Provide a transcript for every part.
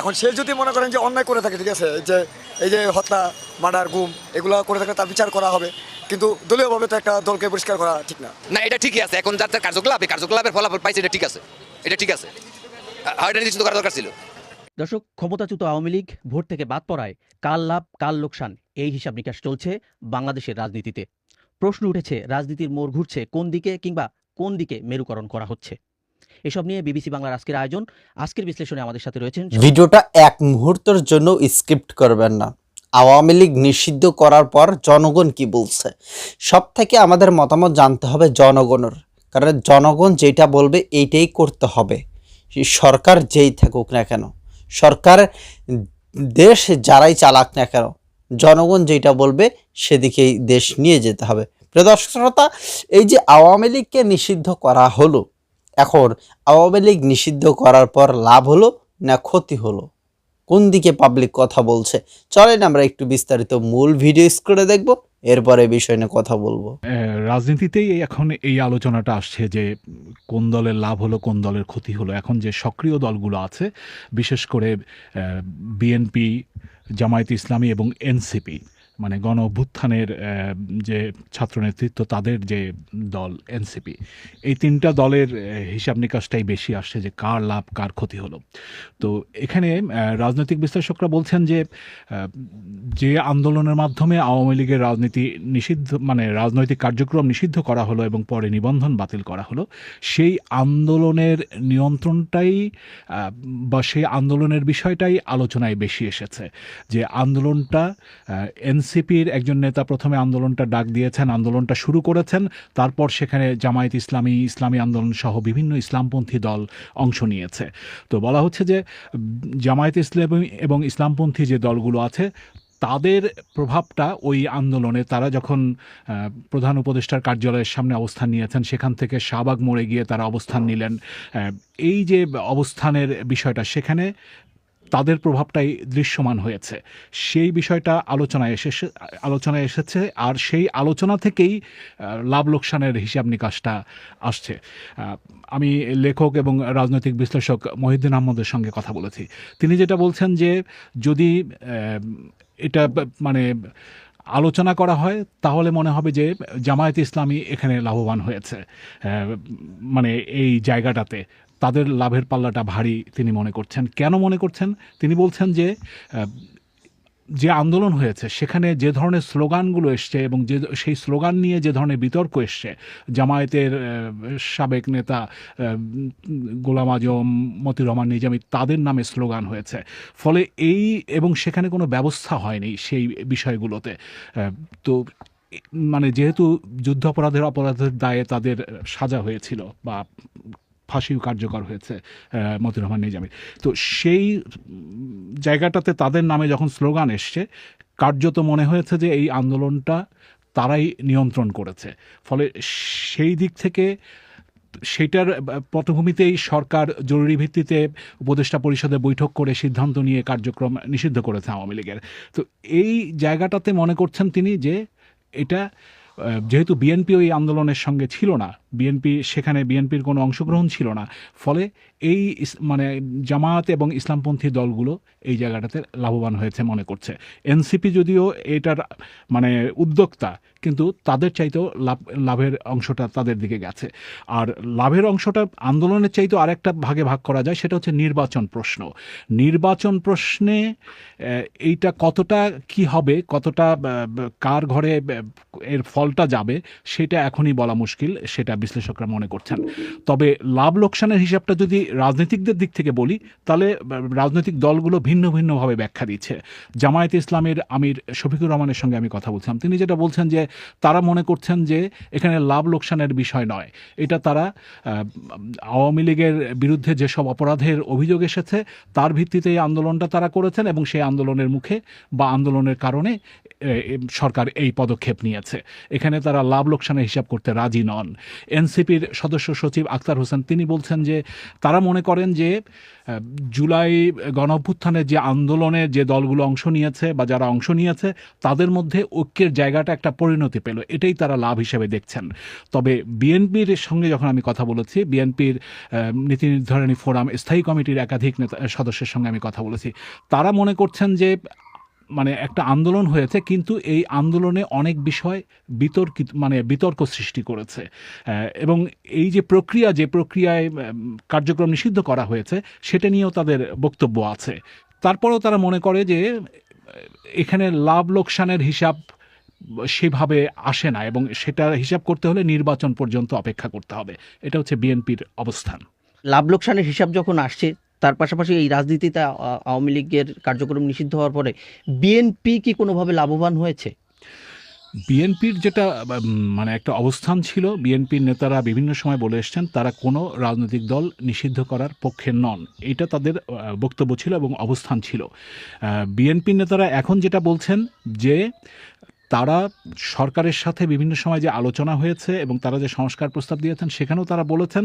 এখন সে যদি মনে করেন যে অন্যায় করে থাকে ঠিক আছে? যে এই যে হত্যা মার্ডার গুম এগুলো করে থাকে তার বিচার করা হবে। কিন্তু দলীয়ভাবে তো একটা দলকে পরিষ্কার করা ঠিক না। না এটা ঠিকই আছে। এখন যার যার কার্যকলাপ এই কার্যকলাপের ফলাফল পাইছে এটা ঠিক আছে। এটা ঠিক আছে। আর এটা নিশ্চিত করা দরকার ছিল। দর্শক ক্ষমতাচ্যুত আওয়ামী লীগ ভোট থেকে বাদ পড়ায় কাল লাভ কাল লোকসান? এই হিসাব নিকাশ চলছে বাংলাদেশের রাজনীতিতে। প্রশ্ন উঠেছে রাজনীতির মোড় ঘুরছে কোন দিকে কিংবা কোন দিকে মেরুকরণ করা হচ্ছে? এসব নিয়ে বিবিসি বাংলার আজকের আয়োজন। আজকের বিশ্লেষণে আমাদের সাথে রয়েছেন ভিডিওটা এক মুহূর্তের জন্য স্ক্রিপ্ট করবেন না। আওয়ামী লীগ নিষিদ্ধ করার পর জনগণ কি বলছে? সব থেকে আমাদের মতামত জানতে হবে জনগণের। কারণ জনগণ যেটা বলবে এইটাই করতে হবে। সরকার যেই থাকুক না কেন, সরকার দেশ যারাই চালাক না কেন, জনগণ যেটা বলবে সেদিকেই দেশ নিয়ে যেতে হবে। প্রিয় এই যে আওয়ামী লীগকে নিষিদ্ধ করা হলো এখন আওয়ামী লীগ নিষিদ্ধ করার পর লাভ হলো না ক্ষতি হলো? কোন দিকে পাবলিক কথা বলছে? চলেন আমরা একটু বিস্তারিত মূল ভিডিও করে দেখব, এরপরে বিষয় নিয়ে কথা বলব। রাজনীতিতেই এখন এই আলোচনাটা আসছে যে, কোন দলের লাভ হলো, কোন দলের ক্ষতি হলো। এখন যে সক্রিয় দলগুলো আছে, বিশেষ করে বিএনপি, জামায়াত ইসলামী এবং এনসিপি মানে গণ অভ্যুত্থানের যে ছাত্র নেতৃত্ব তাদের যে দল, এনসিপি, এই তিনটা দলের হিসাব নিকাশটাই বেশি আসছে যে কার লাভ, কার ক্ষতি হলো। তো এখানে রাজনৈতিক বিশ্লেষকরা বলছেন যে যে আন্দোলনের মাধ্যমে আওয়ামী লীগের রাজনীতি নিষিদ্ধ মানে রাজনৈতিক কার্যক্রম নিষিদ্ধ করা হলো এবং পরে নিবন্ধন বাতিল করা হলো, সেই আন্দোলনের নিয়ন্ত্রণটাই বা সেই আন্দোলনের বিষয়টাই আলোচনায় বেশি এসেছে যে আন্দোলনটা এনসিপির একজন নেতা প্রথমে আন্দোলনটা ডাক দিয়েছেন, আন্দোলনটা শুরু করেছেন, তারপর সেখানে জামায়াত ইসলামী ইসলামী আন্দোলন সহ বিভিন্ন ইসলামপন্থী দল অংশ নিয়েছে। তো বলা হচ্ছে যে, জামায়াত ইসলামী এবং ইসলামপন্থী যে দলগুলো আছে, তাদের প্রভাবটা ওই আন্দোলনে তারা যখন প্রধান উপদেষ্টার কার্যালয়ের সামনে অবস্থান নিয়েছেন, সেখান থেকে শাহবাগ মোড়ে গিয়ে তারা অবস্থান নিলেন। এই যে অবস্থানের বিষয়টা, সেখানে তাদের প্রভাবটাই দৃশ্যমান হয়েছে। সেই বিষয়টা আলোচনায় এসেছে আলোচনায় এসেছে আর সেই আলোচনা থেকেই লাভ লোকসানের হিসাব নিকাশটা আসছে। আমি লেখক এবং রাজনৈতিক বিশ্লেষক মহিউদ্দিন আহমদের সঙ্গে কথা বলেছি। তিনি যেটা বলছেন যে, যদি এটা মানে আলোচনা করা হয়, তাহলে মনে হবে যে জামায়াত ইসলামী এখানে লাভবান হয়েছে। মানে এই জায়গাটাতে। তাদের লাভের পাল্লাটা ভারী তিনি মনে করছেন। কেন মনে করছেন? তিনি বলছেন যে যে আন্দোলন হয়েছে, সেখানে যে ধরনের স্লোগানগুলো এসছে এবং যে, সেই স্লোগান নিয়ে যে ধরনের বিতর্ক এসছে, জামায়াতের সাবেক নেতা গোলাম আজম মতিউর রহমান নিজামী তাদের নামে স্লোগান হয়েছে। ফলে এই এবং সেখানে কোনো ব্যবস্থা হয়নি সেই বিষয়গুলোতে। তো মানে যেহেতু যুদ্ধ অপরাধের অপরাধের দায়ে তাদের সাজা হয়েছিল বা ফাঁসিও কার্যকর হয়েছে আহ, মতিউর রহমান নিজামী তো সেই জায়গাটাতে তাদের নামে যখন স্লোগান এসছে কার্যত মনে হয়েছে যে এই আন্দোলনটা তারাই নিয়ন্ত্রণ করেছে। ফলে সেই দিক থেকে সেটার পটভূমিতেই সরকার জরুরি ভিত্তিতে উপদেষ্টা পরিষদে বৈঠক করে সিদ্ধান্ত নিয়ে কার্যক্রম নিষিদ্ধ করেছে আওয়ামী লীগের। তো এই জায়গাটাতে মনে করছেন তিনি যে এটা যেহেতু বিএনপিও এই আন্দোলনের সঙ্গে ছিল না বিএনপি, সেখানে বিএনপির কোনো অংশগ্রহণ ছিল না। ফলে এই মানে জামায়াত এবং ইসলামপন্থী দলগুলো এই জায়গাটাতে লাভবান হয়েছে মনে করছে। এনসিপি যদিও এটার মানে উদ্যোক্তা, কিন্তু তাদের চাইতেও লাভ, লাভের অংশটা তাদের দিকে গেছে। আর লাভের অংশটা আন্দোলনের চাইতেও আরেকটা ভাগে ভাগ করা যায়, সেটা হচ্ছে নির্বাচন প্রশ্ন। নির্বাচন প্রশ্নে এইটা কতটা কি হবে, কতটা কার ঘরে এর ফলটা যাবে, সেটা এখনই বলা মুশকিল, সেটা বিশ্লেষকরা মনে করছেন। তবে লাভ লোকসানের হিসাবটা যদি রাজনীতিকদের দিক থেকে বলি, তাহলে রাজনৈতিক দলগুলো ভিন্ন ভিন্নভাবে ব্যাখ্যা দিচ্ছে। জামায়াত ইসলামের আমির শফিকুর রহমানের সঙ্গে আমি কথা বলছিলাম। তিনি যেটা বলছেন যে, তারা মনে করছেন যে, এখানে লাভ লোকসানের বিষয় নয়। এটা তারা আওয়ামী লীগের বিরুদ্ধে যেসব অপরাধের অভিযোগ এসেছে, তার ভিত্তিতে এই আন্দোলনটা তারা করেছেন এবং সেই আন্দোলনের মুখে বা আন্দোলনের কারণে সরকার এই পদক্ষেপ নিয়েছে। এখানে তারা লাভ লোকসানের হিসাব করতে রাজি নন। এনসিপির সদস্য সচিব আক্তার হোসেন, তিনি বলছেন যে তারা মনে করেন যে জুলাই গণ যে আন্দোলনে যে দলগুলো অংশ নিয়েছে বা যারা অংশ নিয়েছে, তাদের মধ্যে ঐক্যের জায়গাটা একটা পরিণতি পেল। এটাই তারা লাভ হিসেবে দেখছেন। তবে বিএনপির সঙ্গে যখন আমি কথা বলেছি, বিএনপির নীতি নির্ধারণী ফোরাম, স্থায়ী কমিটির একাধিক নেতা, সদস্যের সঙ্গে আমি কথা বলেছি, তারা মনে করছেন যে মানে একটা আন্দোলন হয়েছে, কিন্তু এই আন্দোলনে অনেক বিষয় বিতর্কিত মানে বিতর্ক সৃষ্টি করেছে। এবং এই যে প্রক্রিয়া, যে প্রক্রিয়ায় কার্যক্রম নিষিদ্ধ করা হয়েছে, সেটা নিয়েও তাদের বক্তব্য আছে। তারপরেও তারা মনে করে যে, এখানে লাভ লোকসানের হিসাব সেভাবে আসে না এবং সেটা হিসাব করতে হলে নির্বাচন পর্যন্ত অপেক্ষা করতে হবে। এটা হচ্ছে বিএনপির অবস্থান। লাভ লোকসানের হিসাব যখন আসছে তার পাশাপাশি এই রাজনীতিতে আওয়ামী লীগের কার্যক্রম নিষিদ্ধ হওয়ার পরে বিএনপি কি কোনোভাবে লাভবান হয়েছে? বিএনপির যেটা মানে একটা অবস্থান ছিল, বিএনপির নেতারা বিভিন্ন সময় বলে এসছেন, তারা কোনো রাজনৈতিক দল নিষিদ্ধ করার পক্ষে নন। এটা তাদের বক্তব্য ছিল এবং অবস্থান ছিল। বিএনপির নেতারা এখন যেটা বলছেন যে তারা সরকারের সাথে বিভিন্ন সময় যে আলোচনা হয়েছে এবং তারা যে সংস্কার প্রস্তাব দিয়েছেন, সেখানেও তারা বলেছেন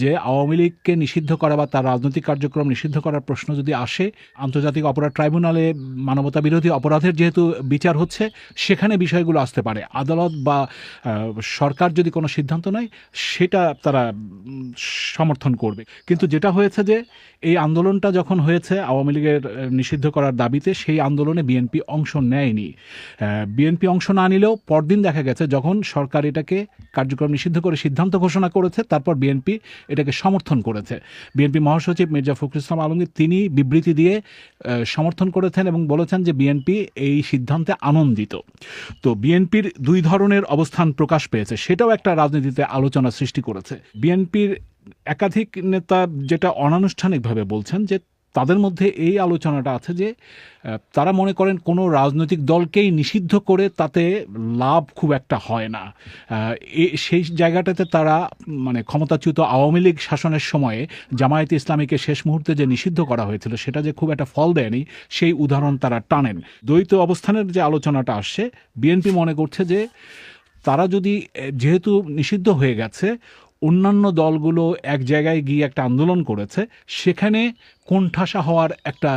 যে আওয়ামী লীগকে নিষিদ্ধ করা বা তার রাজনৈতিক কার্যক্রম নিষিদ্ধ করার প্রশ্ন যদি আসে, আন্তর্জাতিক অপরাধ ট্রাইব্যুনালে মানবতা বিরোধী অপরাধের যেহেতু বিচার হচ্ছে, সেখানে বিষয়গুলো আসতে পারে। আদালত বা সরকার যদি কোনো সিদ্ধান্ত নেয়, সেটা তারা সমর্থন করবে। কিন্তু যেটা হয়েছে যে, এই আন্দোলনটা যখন হয়েছে, আওয়ামী লীগের নিষিদ্ধ করার দাবিতে, সেই আন্দোলনে বিএনপি অংশ নেয়নি। বিএনপি অংশ না নিলেও পরদিন দেখা গেছে যখন সরকার এটাকে কার্যক্রম নিষিদ্ধ করে সিদ্ধান্ত ঘোষণা করেছে, তারপর বিএনপি এটাকে সমর্থন করেছে। বিএনপি মহাসচিব মির্জা ফখরুল ইসলাম আলমগীর তিনি বিবৃতি দিয়ে সমর্থন করেছেন এবং বলেছেন যে বিএনপি এই সিদ্ধান্তে আনন্দিত। তো বিএনপির দুই ধরনের অবস্থান প্রকাশ পেয়েছে, সেটাও একটা রাজনীতিতে আলোচনা সৃষ্টি করেছে। বিএনপির একাধিক নেতা যেটা অনানুষ্ঠানিকভাবে বলছেন যে তাদের মধ্যে এই আলোচনাটা আছে যে তারা মনে করেন কোনো রাজনৈতিক দলকেই নিষিদ্ধ করে তাতে লাভ খুব একটা হয় না। সেই জায়গাটাতে তারা মানে ক্ষমতাচ্যুত আওয়ামী লীগ শাসনের সময়ে জামায়াত ইসলামীকে শেষ মুহূর্তে যে নিষিদ্ধ করা হয়েছিল সেটা যে খুব একটা ফল দেয়নি, সেই উদাহরণ তারা টানেন। দ্বৈত অবস্থানের যে আলোচনাটা আসছে, বিএনপি মনে করছে যে, তারা যদি যেহেতু নিষিদ্ধ হয়ে গেছে অন্যান্য দলগুলো এক জায়গায় গিয়ে একটা আন্দোলন করেছে, সেখানে কোণঠাসা হওয়ার একটা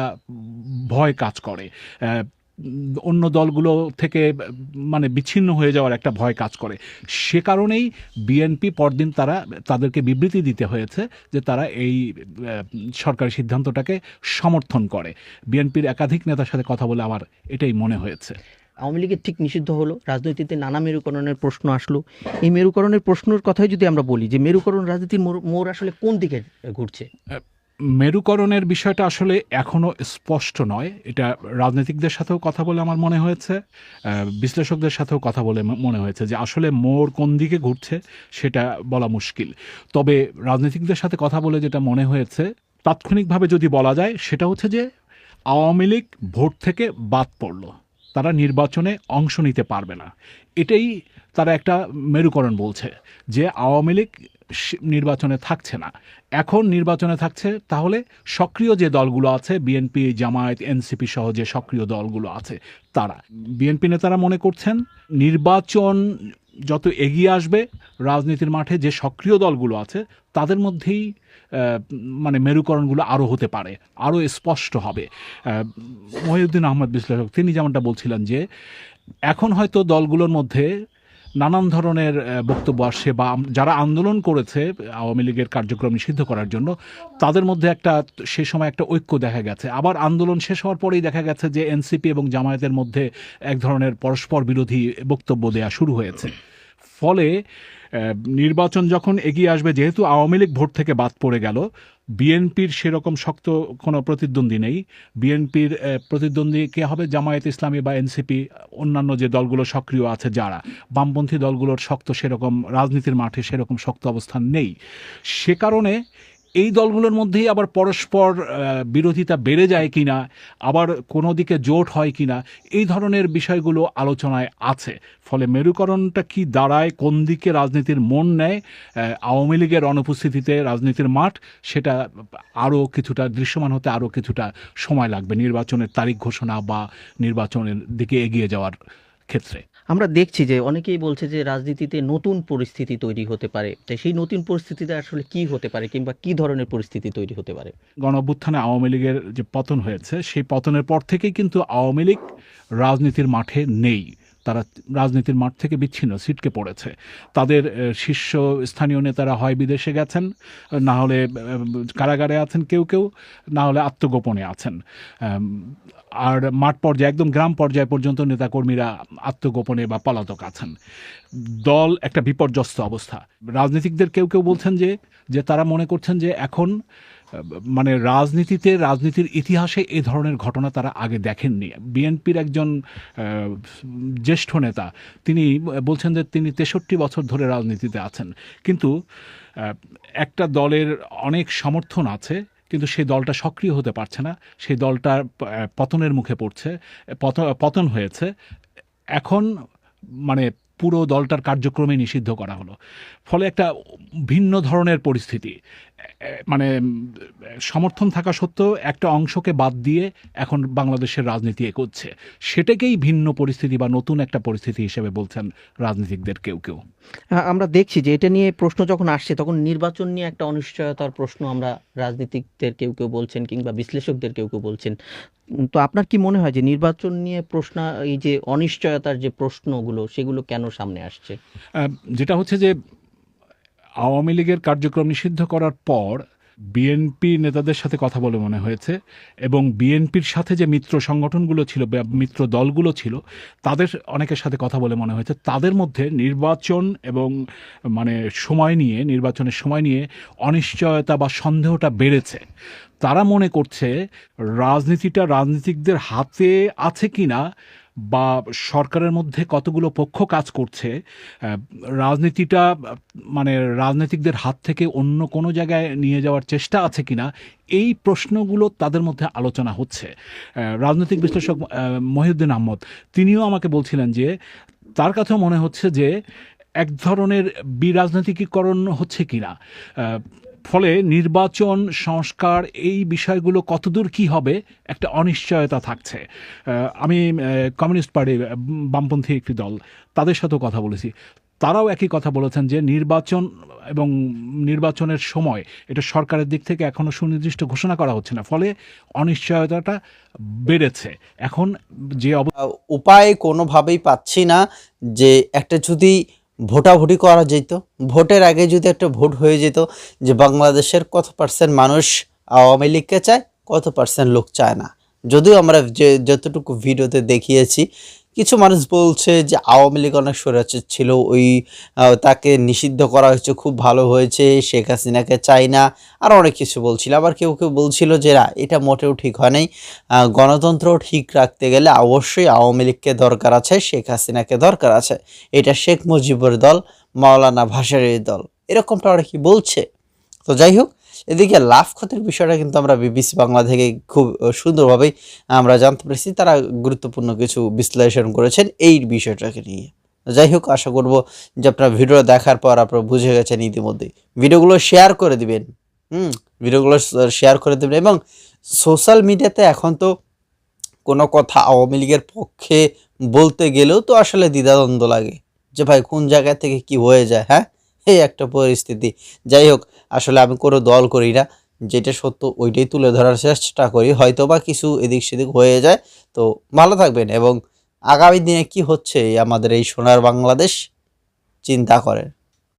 ভয় কাজ করে। অন্য দলগুলো থেকে মানে বিচ্ছিন্ন হয়ে যাওয়ার একটা ভয় কাজ করে। সে কারণেই বিএনপি পরদিন তারা, তাদেরকে বিবৃতি দিতে হয়েছে যে তারা এই সরকারি সিদ্ধান্তটাকে সমর্থন করে। বিএনপির একাধিক নেতার সাথে কথা বলে আমার এটাই মনে হয়েছে। আওয়ামী লীগের ঠিক নিষিদ্ধ হলো। রাজনীতিতে নানা মেরুকরণের প্রশ্ন আসলো। এই মেরুকরণের প্রশ্নের কথাই যদি আমরা বলি যে মেরুকরণ রাজনীতির মোড় আসলে কোন দিকে ঘুরছে? মেরুকরণের বিষয়টা আসলে এখনও স্পষ্ট নয়। এটা রাজনীতিকদের সাথেও কথা বলে আমার মনে হয়েছে বিশ্লেষকদের সাথেও কথা বলে মনে হয়েছে যে আসলে মোর কোন দিকে ঘুরছে সেটা বলা মুশকিল। তবে রাজনীতিকদের সাথে কথা বলে যেটা মনে হয়েছে, তাৎক্ষণিকভাবে যদি বলা যায়, সেটা হচ্ছে যে আওয়ামী লীগ ভোট থেকে বাদ পড়ল। তারা নির্বাচনে অংশ নিতে পারবে না। এটাই তারা একটা মেরুকরণ বলছে যে আওয়ামী লীগ নির্বাচনে থাকছে না। এখন নির্বাচনে থাকছে তাহলে সক্রিয় যে দলগুলো আছে, বিএনপি, জামায়াত, এনসিপি সহ যে সক্রিয় দলগুলো আছে, তারা, বিএনপি নেতারা মনে করছেন নির্বাচন যত এগিয়ে আসবে, রাজনীতির মাঠে যে সক্রিয় দলগুলো আছে, তাদের মধ্যেই মানে মেরুকরণগুলো আরও হতে পারে আরও স্পষ্ট হবে। মহিউদ্দিন আহমদ বিশ্লেষক, তিনি যেমনটা বলছিলেন যে, এখন হয়তো দলগুলোর মধ্যে নানান ধরনের বক্তব্য আসছে বা যারা আন্দোলন করেছে আওয়ামী লীগের কার্যক্রম নিষিদ্ধ করার জন্য, তাদের মধ্যে একটা সে সময় একটা ঐক্য দেখা গেছে। আবার আন্দোলন শেষ হওয়ার পরেই দেখা গেছে যে, এনসিপি এবং জামায়াতের মধ্যে এক ধরনের পরস্পর বিরোধী বক্তব্য দেয়া শুরু হয়েছে। ফলে নির্বাচন যখন এগিয়ে আসবে, যেহেতু আওয়ামী লীগ ভোট থেকে বাদ পড়ে গেল, বিএনপির সেরকম শক্ত কোনো প্রতিদ্বন্দ্বী নেই। বিএনপির প্রতিদ্বন্দ্বী কে হবে? জামায়াত ইসলামী বা এনসিপি, অন্যান্য যে দলগুলো সক্রিয় আছে যারা। বামপন্থী দলগুলোর শক্ত সেরকম, রাজনীতির মাঠে সেরকম শক্ত অবস্থান নেই। সে কারণে এই দলগুলোর মধ্যেই আবার পরস্পর বিরোধিতা বেড়ে যায় কিনা, আবার কোনো দিকে জোট হয় কিনা, এই ধরনের বিষয়গুলো আলোচনায় আছে। ফলে মেরুকরণটা কি দাঁড়ায়, কোন দিকে রাজনীতির মন নেয় আওয়ামী লীগের অনুপস্থিতিতে রাজনীতির মাঠ, সেটা আরও কিছুটা দৃশ্যমান হতে আরও কিছুটা সময় লাগবে নির্বাচনের তারিখ ঘোষণা বা নির্বাচনের দিকে এগিয়ে যাওয়ার ক্ষেত্রে। আমরা দেখছি যে অনেকেই বলছে যে রাজনীতিতে নতুন পরিস্থিতি তৈরি হতে পারে। তাই সেই নতুন পরিস্থিতিতে আসলে কি হতে পারে কিংবা কি ধরনের পরিস্থিতি তৈরি হতে পারে? গণ আওয়ামী লীগের যে পতন হয়েছে, সেই পতনের পর থেকেই কিন্তু আওয়ামী লীগ রাজনীতির মাঠে নেই। তারা রাজনীতির মাঠ থেকে বিচ্ছিন্ন ছিটকে পড়েছে। তাদের শীর্ষ স্থানীয় নেতারা হয় বিদেশে গেছেন, না হলে কারাগারে আছেন কেউ কেউ, না হলে আত্মগোপনে আছেন। আর মাঠ পর্যায়ে, একদম গ্রাম পর্যায় পর্যন্ত নেতাকর্মীরা আত্মগোপনে বা পলাতক আছেন। দল একটা বিপর্যস্ত অবস্থা। রাজনীতিকদের কেউ কেউ বলছেন যে যে তারা মনে করছেন যে এখন মানে রাজনীতিতে রাজনীতির ইতিহাসে এ ধরনের ঘটনা তারা আগে দেখেননি। বিএনপির একজন জ্যেষ্ঠ নেতা তিনি বলছেন যে তিনি তেষট্টি বছর ধরে রাজনীতিতে আছেন। কিন্তু একটা দলের অনেক সমর্থন আছে কিন্তু সেই দলটা সক্রিয় হতে পারছে না। সেই দলটার আহ, পতনের মুখে পড়ছে পত- পতন হয়েছে। এখন মানে পুরো দলটার কার্যক্রমে নিষিদ্ধ করা হলো। ফলে একটা ভিন্ন ধরনের পরিস্থিতি। মানে সমর্থন থাকা সত্ত্বেও একটা অংশকে বাদ দিয়ে এখন বাংলাদেশের রাজনীতি এগোচ্ছে। সেটাকেই ভিন্ন পরিস্থিতি বা নতুন একটা পরিস্থিতি হিসেবে বলছেন রাজনীতিকদের কেউ কেউ। আমরা দেখছি যে এটা নিয়ে প্রশ্ন যখন আসছে তখন নির্বাচন নিয়ে একটা অনিশ্চয়তার প্রশ্ন আমরা রাজনীতিকদের কেউ কেউ বলছেন কিংবা বিশ্লেষকদের কেউ কেউ বলছেন। তো আপনার কি মনে হয় যে নির্বাচন নিয়ে প্রশ্ন এই যে অনিশ্চয়তার যে প্রশ্নগুলো সেগুলো কেন সামনে আসছে? যেটা হচ্ছে যে আওয়ামী লীগের কার্যক্রম নিষিদ্ধ করার পর বিএনপি নেতাদের সাথে কথা বলে মনে হয়েছে এবং বিএনপির সাথে যে মিত্র সংগঠনগুলো ছিল মিত্র দলগুলো ছিল, তাদের অনেকের সাথে কথা বলে মনে হয়েছে। তাদের মধ্যে নির্বাচন এবং মানে সময় নিয়ে, নির্বাচনের সময় নিয়ে অনিশ্চয়তা বা সন্দেহটা বেড়েছে। তারা মনে করছে রাজনীতিটা রাজনীতিকদের হাতে আছে কিনা বা সরকারের মধ্যে কতগুলো পক্ষ কাজ করছে রাজনীতিটা মানে রাজনীতিকদের হাত থেকে অন্য কোনো জায়গায় নিয়ে যাওয়ার চেষ্টা আছে কিনা, এই প্রশ্নগুলো তাদের মধ্যে আলোচনা হচ্ছে। রাজনৈতিক বিশ্লেষক মহিউদ্দিন আহমদ, তিনিও আমাকে বলছিলেন যে, তার কাছেও মনে হচ্ছে যে, এক ধরনের বিরাজনৈতিকীকরণ হচ্ছে কিনা। ফলে নির্বাচন, সংস্কার এই বিষয়গুলো কতদূর কি হবে একটা অনিশ্চয়তা থাকছে। আমি কমিউনিস্ট পার্টি বামপন্থী একটি দল, তাদের সাথেও কথা বলেছি। তারাও একই কথা বলেছেন যে নির্বাচন এবং নির্বাচনের সময় এটা সরকারের দিক থেকে এখনও সুনির্দিষ্ট ঘোষণা করা হচ্ছে না। ফলে অনিশ্চয়তাটা বেড়েছে। এখন যে উপায় কোনোভাবেই পাচ্ছি না যে একটা যদি ভোটাভুটি করা যেত। ভোটের আগে যদি একটা ভোট হয়ে যেত যে বাংলাদেশের কত পার্সেন্ট মানুষ আওয়ামী লীগকে চায়, কত পার্সেন্ট লোক চায় না। যদিও আমরা যে, যতটুকু ভিডিওতে দেখিয়েছি কিছু মানুষ বলছে যে আওয়ামী লীগ অনেক স্বৈরাচার ছিল, ওই তাকে নিষিদ্ধ করা হয়েছে, খুব ভালো হয়েছে, শেখ হাসিনাকে চাই না, আর অনেক কিছু বলছিল। আবার কেউ কেউ বলছিল যে, না, এটা মোটেও ঠিক হয় নাই। গণতন্ত্র ঠিক রাখতে গেলে অবশ্যই আওয়ামী লীগকে দরকার আছে, শেখ হাসিনাকে দরকার আছে। এটা শেখ মুজিবের দল, মাওলানা ভাসারের দল। এরকমটা ওরা কি বলছে। তো যাই হোক এদিকে লাভ ক্ষতির বিষয়টা কিন্তু আমরা বিবিসি বাংলা থেকে খুব সুন্দরভাবেই আমরা জানতে পেরেছি। তারা গুরুত্বপূর্ণ কিছু বিশ্লেষণ করেছেন এই বিষয়টাকে নিয়ে। যাই হোক, আশা করব যে আপনার ভিডিও দেখার পর আপনারা বুঝে গেছেন ইতিমধ্যেই। ভিডিওগুলো শেয়ার করে দিবেন, হুম? ভিডিওগুলো শেয়ার করে দেবেন এবং সোশ্যাল মিডিয়াতে এখন তো কোনো কথা আওয়ামী লীগের পক্ষে বলতে গেলেও তো আসলে দ্বিধাদ্বন্দ্ব লাগে। যে ভাই, কোন জায়গা থেকে কি হয়ে যায় হ্যাঁ? এই একটা পরিস্থিতি। যাই হোক আসলে আমি কোনো দল করি না। যেটা সত্য ওইটাই তুলে ধরার চেষ্টা করি। হয়তো বা কিছু এদিক সেদিক হয়ে যায়। তো ভালো থাকবেন এবং আগামী দিনে কি হচ্ছে আমাদের এই সোনার বাংলাদেশ? চিন্তা করেন।